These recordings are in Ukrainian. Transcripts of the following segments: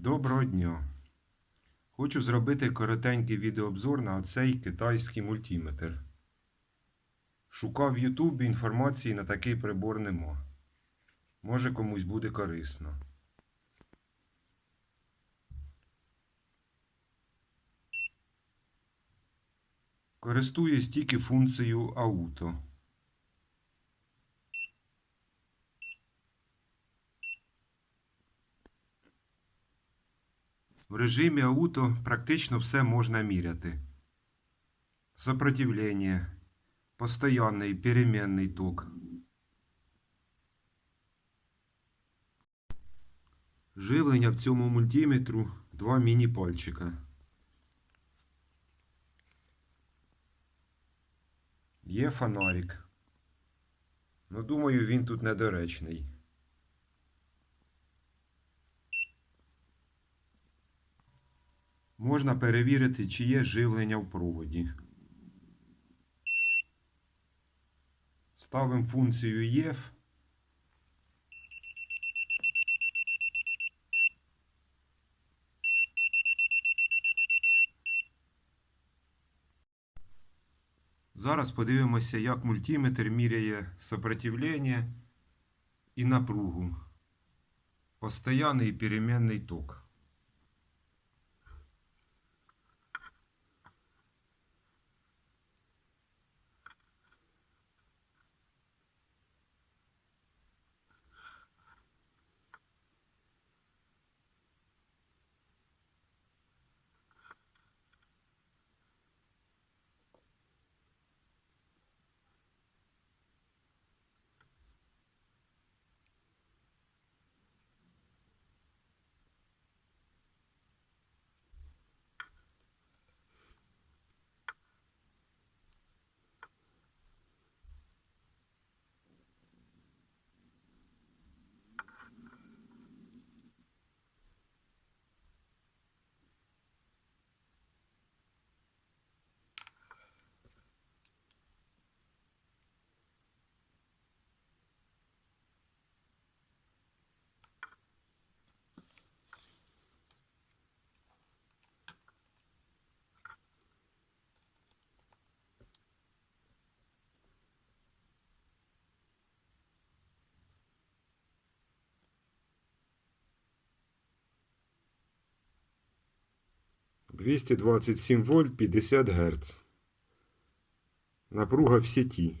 Доброго дня! Хочу зробити коротенький відеообзор на оцей китайський мультиметр. Шукав в Ютубі інформації на такий прибор нема. Може комусь буде корисно. Користуюсь тільки функцією ауто. В режимі ауто практично все можна міряти. Сопротивление, постоянний переменний ток. Живлення в цьому мультиметру два міні-пальчика. Є фонарик. Ну, думаю, він тут недоречний. Можна перевірити, чи є живлення в проводі. Ставимо функцію EF. Зараз подивимося, як мультиметр міряє сопротивлення і напругу. Постоянний і переменний ток. Двісті двадцять сім вольт 50 Гц. Напруга в сеті.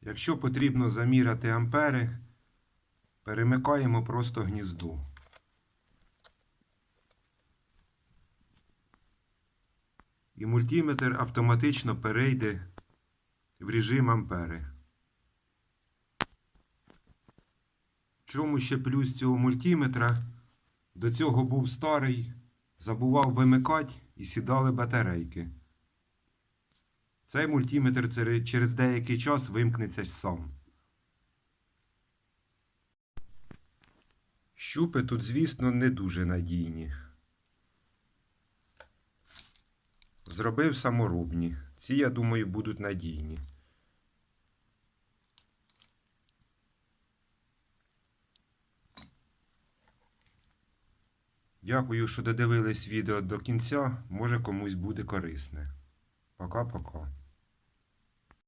Якщо потрібно заміряти ампери, перемикаємо просто гніздо. І мультиметр автоматично перейде в режим ампери. Чому ще плюс цього мультиметра? До цього був старий, забував вимикати і сідали батарейки. Цей мультиметр через деякий час вимкнеться сам. Щупи тут, звісно, не дуже надійні. Зробив саморобні. Ці, я думаю, будуть надійні. Дякую, що додивились відео до кінця. Може комусь буде корисне. Пока-пока.